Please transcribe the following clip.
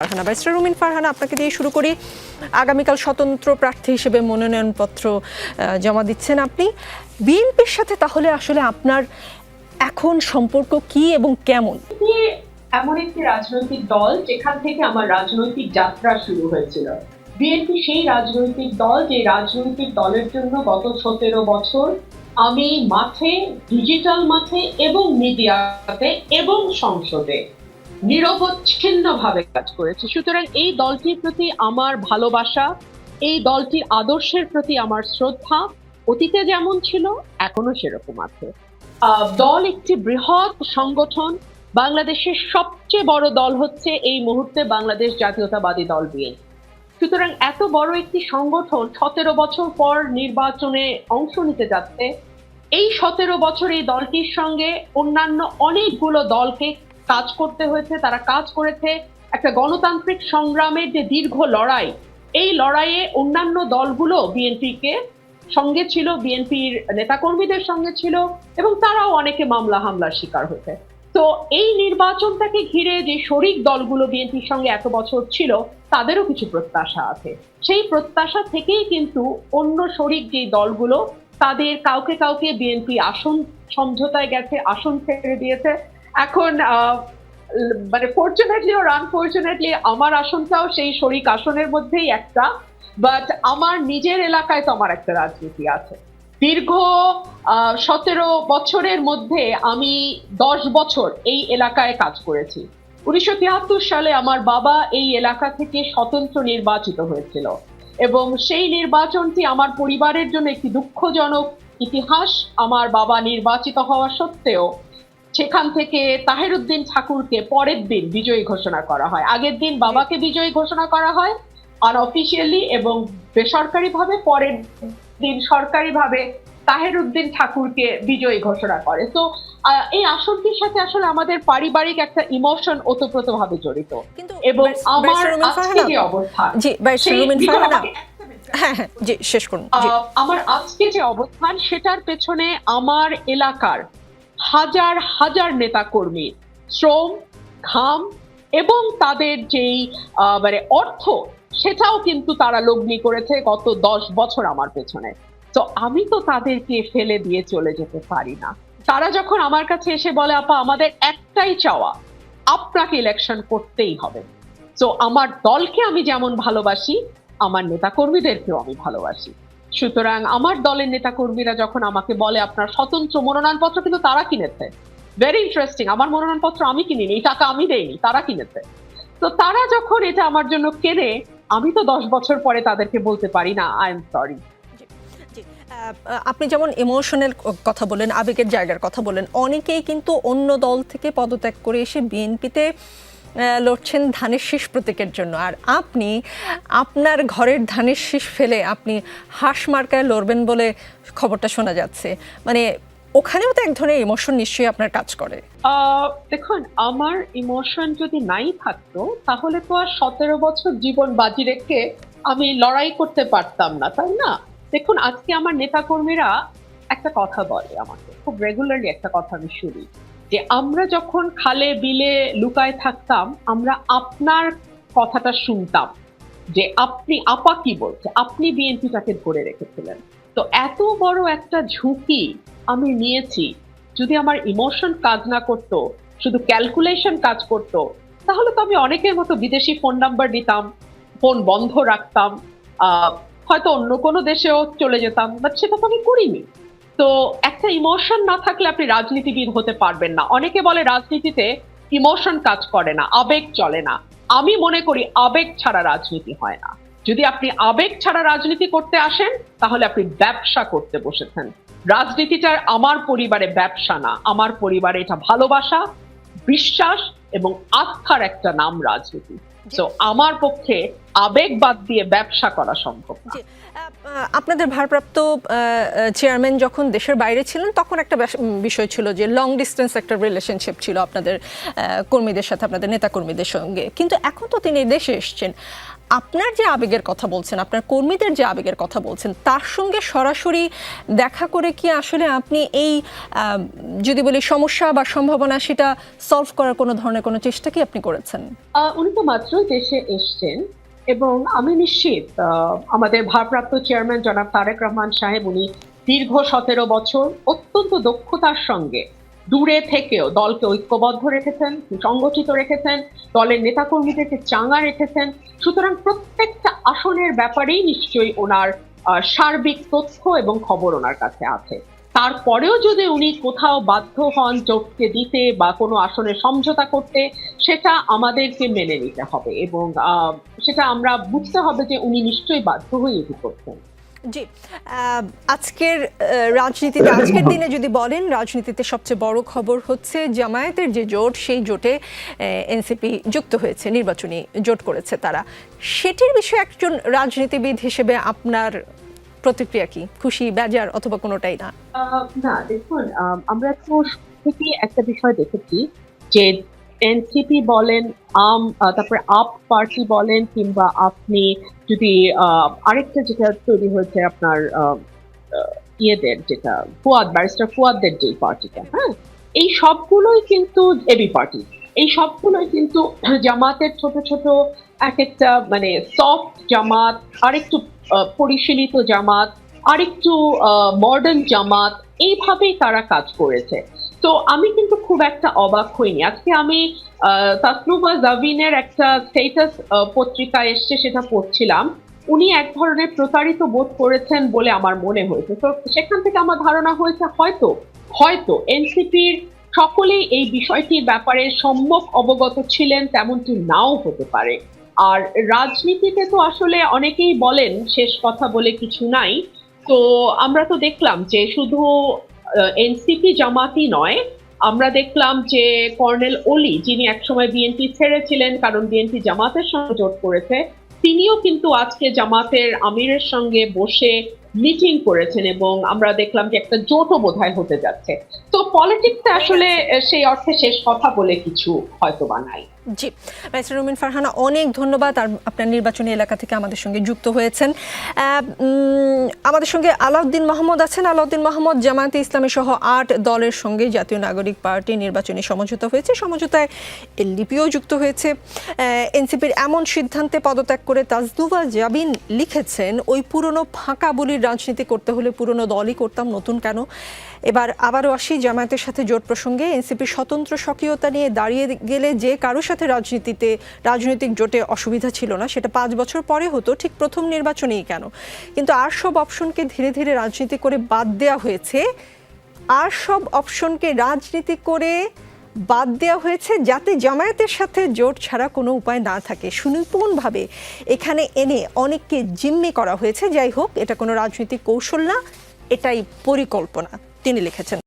Farhana barrister রুমিন ফারহানা, আপনাকে দিয়ে শুরু করি। আগামীকাল স্বতন্ত্র প্রার্থী হিসেবে মনোনয়নপত্র জমা দিচ্ছেন আপনি। বিএনপির সাথে তাহলে আসলে আপনার এখন সম্পর্ক কি এবং কেমন? এমন একটি রাজনৈতিক দল যেখান থেকে আমার রাজনৈতিক যাত্রা শুরু হয়েছিল। বিএনপি সেই রাজনৈতিক দল যে রাজনৈতিক দলের জন্য গত সতেরো বছর আমি মাঠে ডিজিটাল মাঠে এবং মিডিয়াতে এবং সংসদে নিরবচ্ছিন্নভাবে কাজ করেছে। সুতরাং এই দলটির প্রতি আমার ভালোবাসা, এই দলটির আদর্শের প্রতি আমার শ্রদ্ধা অতীতে যেমন ছিল এখনও সেরকম আছে। দল একটি বৃহৎ সংগঠন। বাংলাদেশের সবচেয়ে বড় দল হচ্ছে এই মুহূর্তে বাংলাদেশ জাতীয়তাবাদী দল বিএনপি। সুতরাং এত বড় একটি সংগঠন সতেরো বছর পর নির্বাচনে অংশ নিতে যাচ্ছে। এই সতেরো বছর এই দলটির সঙ্গে অন্যান্য অনেকগুলো দলকে কাজ করতে হয়েছে, তারা কাজ করেছে। একটা গণতান্ত্রিক সংগ্রামের যে দীর্ঘ লড়াই, এই লড়াইয়ে অন্যান্য দলগুলো বিএনপিকে সঙ্গে ছিল, বিএনপির নেতাকর্মীদের সঙ্গে ছিল এবং তারাও অনেকে মামলা, হামলার শিকার হয়েছে। তো এই নির্বাচনটাকে ঘিরে যে শরিক দলগুলো বিএনপির সঙ্গে এত বছর ছিল, তাদেরও কিছু প্রত্যাশা আছে। সেই প্রত্যাশা থেকেই কিন্তু অন্য শরিক যে দলগুলো, তাদের কাউকে কাউকে বিএনপি আসন সমঝোতায় গেছে, আসন ছেড়ে দিয়েছে। এখন মানে ফর্চুনেটলি ওর আনফর্চুনেটলি আমার আসনটাও সেই শরিক আসনের মধ্যেই একটা বাট আমার নিজের এলাকায় তো আমার একটা রাজনীতি আছে। দীর্ঘ সতেরো বছরের মধ্যে আমি দশ বছর এই এলাকায় কাজ করেছি। উনিশশো তিয়াত্তর সালে আমার বাবা এই এলাকা থেকে স্বতন্ত্র নির্বাচিত হয়েছিল এবং সেই নির্বাচনটি আমার পরিবারের জন্য একটি দুঃখজনক ইতিহাস। আমার বাবা নির্বাচিত হওয়া সত্ত্বেও সেখান থেকে তাহেরুদ্দিন ঠাকুরকে পরের দিন বিজয়ী ঘোষণা করা হয়। আগের দিন বাবাকে বিজয়ী ঘোষণা করা হয় আনঅফিসিয়ালি এবং বেসরকারিভাবে পরের দিন সরকারিভাবে তাহেরুদ্দিন ঠাকুরকে বিজয়ী ঘোষণা করে। তো এই আসনটির সাথে আসলে আমাদের পারিবারিক একটা ইমোশন ওতপ্রোতভাবে জড়িত। এবং আমার রুমিন আজকে অবস্থান জি ব্যারিস্টার সেই রুমিন দিকে ফারহানা আমাকে- হ্যাঁ হ্যাঁ শেষ করুন। আমার আজকে যে অবস্থান সেটার পেছনে আমার এলাকার হাজার হাজার নেতা কর্মী শ্রম, ঘাম এবং তাদের যেই মানে অর্থ, সেটাও কিন্তু তারা লগ্নি করেছে গত দশ বছর আমার পেছনে। তো আমি তো তাদেরকে ফেলে দিয়ে চলে যেতে পারি না। তারা যখন আমার কাছে এসে বলে, আপা, আমাদের একটাই চাওয়া, আপনাকে ইলেকশন করতেই হবে। তো আমার দলকে আমি যেমন ভালোবাসি, আমার নেতাকর্মীদেরকেও আমি ভালোবাসি। সুতরাং আমার দলের নেতাকর্মীরা যখন আমাকে বলে আপনার স্বতন্ত্র মনোনয়নপত্র কিন্তু তারা কিনেছে। ভেরি ইন্টারেস্টিং আমার মনোনয়নপত্র আমি কিনিনি, এই টাকা আমি দেইনি, তারা কিনেছে। তো তারা যখন এটা আমার জন্য কেনে, আমি তো দশ বছর পরে তাদেরকে বলতে পারি না আই এম সরি আপনি যেমন ইমোশনাল কথা বলেন, আবেগের জায়গার কথা বলেন, অনেকেই কিন্তু অন্য দল থেকে পদত্যাগ করে এসে বিএনপিতে লড়ছেন ধানের শীষ প্রতীকের জন্য। আর আপনি, আপনার ঘরের ধানের শীষ ফেলে আপনি হাঁস মার্কায় লড়বেন বলে খবরটা শোনা যাচ্ছে। মানে ওখানেও তো এক ধরনের ইমোশন নিশ্চয়ই আপনার কাজ করে। দেখুন, আমার ইমোশন যদি নাই থাকতো, তাহলে তো আর সতেরো বছর জীবন বাজি রেখে আমি লড়াই করতে পারতাম না, তাই না? দেখুন, আজকে আমার নেতাকর্মীরা একটা কথা বলে আমাকে। খুব রেগুলারলি একটা কথা আমি শুনি। যে আমরা যখন খালে, বিলে লুকায় থাকতাম, আমরা আপনার কথাটা শুনতাম যে আপনি আপা কি বলছে? আপনি বিএনপিটাকে ধরে রেখেছিলেন। তো এত বড় একটা ঝুঁকি আমি নিয়েছি। যদি আমার ইমোশন কাজ না করত, শুধু ক্যালকুলেশন কাজ করত, তাহলে তো আমি অনেকের মতো বিদেশি ফোন নাম্বার নিতাম, ফোন বন্ধ রাখতাম হয়তো অন্য কোনো দেশেও চলে যেতাম, বাট সেটা তো আমি করিনি। তো একটা ইমোশন না থাকলে আপনি রাজনীতিবিদ হতে পারবেন না। অনেকে বলে রাজনীতিতে ইমোশন কাজ করে না, আবেগ চলে না। আমি মনে করি আবেগ ছাড়া রাজনীতি হয় না। যদি আপনি আবেগ ছাড়া রাজনীতি করতে আসেন, তাহলে আপনি ব্যবসা করতে বসেছেন। রাজনীতিটা আমার পরিবারে ব্যবসা না, আমার পরিবারে এটা ভালোবাসা, বিশ্বাস এবং আস্থার একটা নাম রাজনীতি। তো আমার পক্ষে আবেগ বাদ দিয়ে ব্যবসা করা সম্ভব আপনাদের ভারপ্রাপ্ত চেয়ারম্যান যখন দেশের বাইরে ছিলেন তখন একটা বিষয় ছিল যে লং ডিস্টেন্স একটা রিলেশনশিপ ছিল আপনাদের কর্মীদের সাথে আপনাদের নেতা কর্মীদের সঙ্গে। কিন্তু এখন তো তিনি দেশে এসছেন। আপনার যে আবেগের কথা বলছেন, আপনার কর্মীদের যে আবেগের কথা বলছেন, তার সঙ্গে সরাসরি দেখা করে কি আসলে আপনি এই যদি বলি সমস্যা বা সম্ভাবনা সেটা সলভ করার কোনো ধরনের কোনো চেষ্টা কি আপনি করেছেন? উনি তো মাত্র দেশে এসছেন এবং আমি নিশ্চিত আমাদের ভারপ্রাপ্ত চেয়ারম্যান জনাব তারেক রহমান সাহেব, উনি দীর্ঘ সতেরো বছর অত্যন্ত দক্ষতার সঙ্গে দূরে থেকেও দলকে ঐক্যবদ্ধ রেখেছেন সংগঠিত রেখেছেন, দলের নেতাকর্মীদেরকে চাঙা রেখেছেন। সুতরাং প্রত্যেকটা আসনের ব্যাপারেই নিশ্চয়ই ওনার সার্বিক তথ্য এবং খবর ওনার কাছে আছে। তারপরেও যদি উনি কোথাও বাধ্য হন জোটকে দিতে বা কোনো আসনে সমঝোতা করতে, সেটা আমাদেরকে মেনে নিতে হবে এবং সেটা আমরা বুঝতে হবে যে উনি নিশ্চয়ই বাধ্য হয়ে এটি করছেন। জি আজকের রাজনীতিতে, আজকের দিনে যদি বলেন, রাজনীতিতে সবচেয়ে বড় খবর হচ্ছে জামায়াতের যে জোট, সেই জোটে এনসিপি যুক্ত হয়েছে, নির্বাচনী জোট করেছে তারা। সেটির বিষয়ে একজন রাজনীতিবিদ হিসেবে আপনার প্রতিক্রিয়া কি? খুশি, বেজার অথবা কোনোটাই না? না, দেখুন আমরা তো একটা বিষয় দেখেছি যে এনসিপি বলেন, আম তারপরে আপ পার্টি বলেন, কিংবা আপনি যদি আরেকটা যেটা তৈরি হয়েছে আপনার ইয়েদের যেটা, ফুয়াদ, ব্যারিস্টার ফুয়াদদের যে পার্টিটা হ্যাঁ? এই সবগুলোই কিন্তু এবি পার্টি। এই সবগুলোই কিন্তু জামাতের ছোট ছোট এক একটা মানে সফট জামাত, আরেকটু পরিশীলিত জামাত, আরেকটু মডার্ন জামাত, এইভাবেই তারা কাজ করেছে। তো আমি কিন্তু খুব একটা অবাক হইনি। আজকে আমি তাসনুবা জাভিনের একটা স্টেটাস পত্রিকা এসছে সেটা পড়ছিলাম। উনি এক ধরনের প্রতারিত বোধ করেছেন বলে আমার মনে হয়েছে। তো সেখান থেকে আমার ধারণা হয়েছে, হয়তো হয়তো এনসিপির সকলেই এই বিষয়টির ব্যাপারে সম্যক অবগত ছিলেন, তেমনটি নাও হতে পারে। আর রাজনীতিতে তো আসলে অনেকেই বলেন, শেষ কথা বলে কিছু নাই। তো আমরা তো দেখলাম যে শুধু এনসিপি জামাতই নয়। আমরা দেখলাম যে কর্নেল ওলি, যিনি একসময় বিএনপি ছেড়েছিলেন, কারণ বিএনপি জামাতের সঙ্গে জোট করেছে, তিনিও কিন্তু আজকে জামাতের আমিরের সঙ্গে বসে মিটিং করেছেন এবং আমরা দেখলাম যে একটা জোটও বোধহয় হতে যাচ্ছে। তো পলিটিক্সে আসলে সেই অর্থে শেষ কথা বলে কিছু হয়তো বা নাই। জি ব্যারিস্টার রুমিন ফারহানা অনেক ধন্যবাদ আর আপনার নির্বাচনী এলাকা থেকে আমাদের সঙ্গে যুক্ত হয়েছেন। আমাদের সঙ্গে আলাউদ্দিন মাহমুদ আছেন। আলাউদ্দিন মাহমুদ, জামায়াতে ইসলামী সহ আট দলের সঙ্গে জাতীয় নাগরিক পার্টি নির্বাচনী সমঝোতা হয়েছে। সমঝোতায় এলডিপিও যুক্ত হয়েছে। এনসিপির এমন সিদ্ধান্তে পদত্যাগ করে তাজদুবা জাবিন লিখেছেন, ওই পুরনো ফাঁকা বলির রাজনীতি করতে হলে পুরনো দলই করতাম, নতুন কেন? এবার আবারও আসি জামায়াতের সাথে জোট প্রসঙ্গে। এনসিপির স্বতন্ত্র সক্রিয়তা নিয়ে দাঁড়িয়ে গেলে যে কারোর সাথে রাজনীতিতে, রাজনৈতিক জোটে অসুবিধা ছিল না, সেটা পাঁচ বছর পরে হতো, ঠিক প্রথম নির্বাচনেই কেন? কিন্তু আর সব অপশনকে ধীরে ধীরে রাজনীতি করে বাদ দেওয়া হয়েছে। আর সব অপশনকে রাজনীতি করে বাদ দেওয়া হয়েছে যাতে জামায়াতের সাথে জোট ছাড়া কোনো উপায় না থাকে। সুনিপুণভাবে এখানে এনে অনেককে জিম্মি করা হয়েছে। যাই হোক, এটা কোনো রাজনৈতিক কৌশল না, এটাই পরিকল্পনা, তিনি লিখেছেন।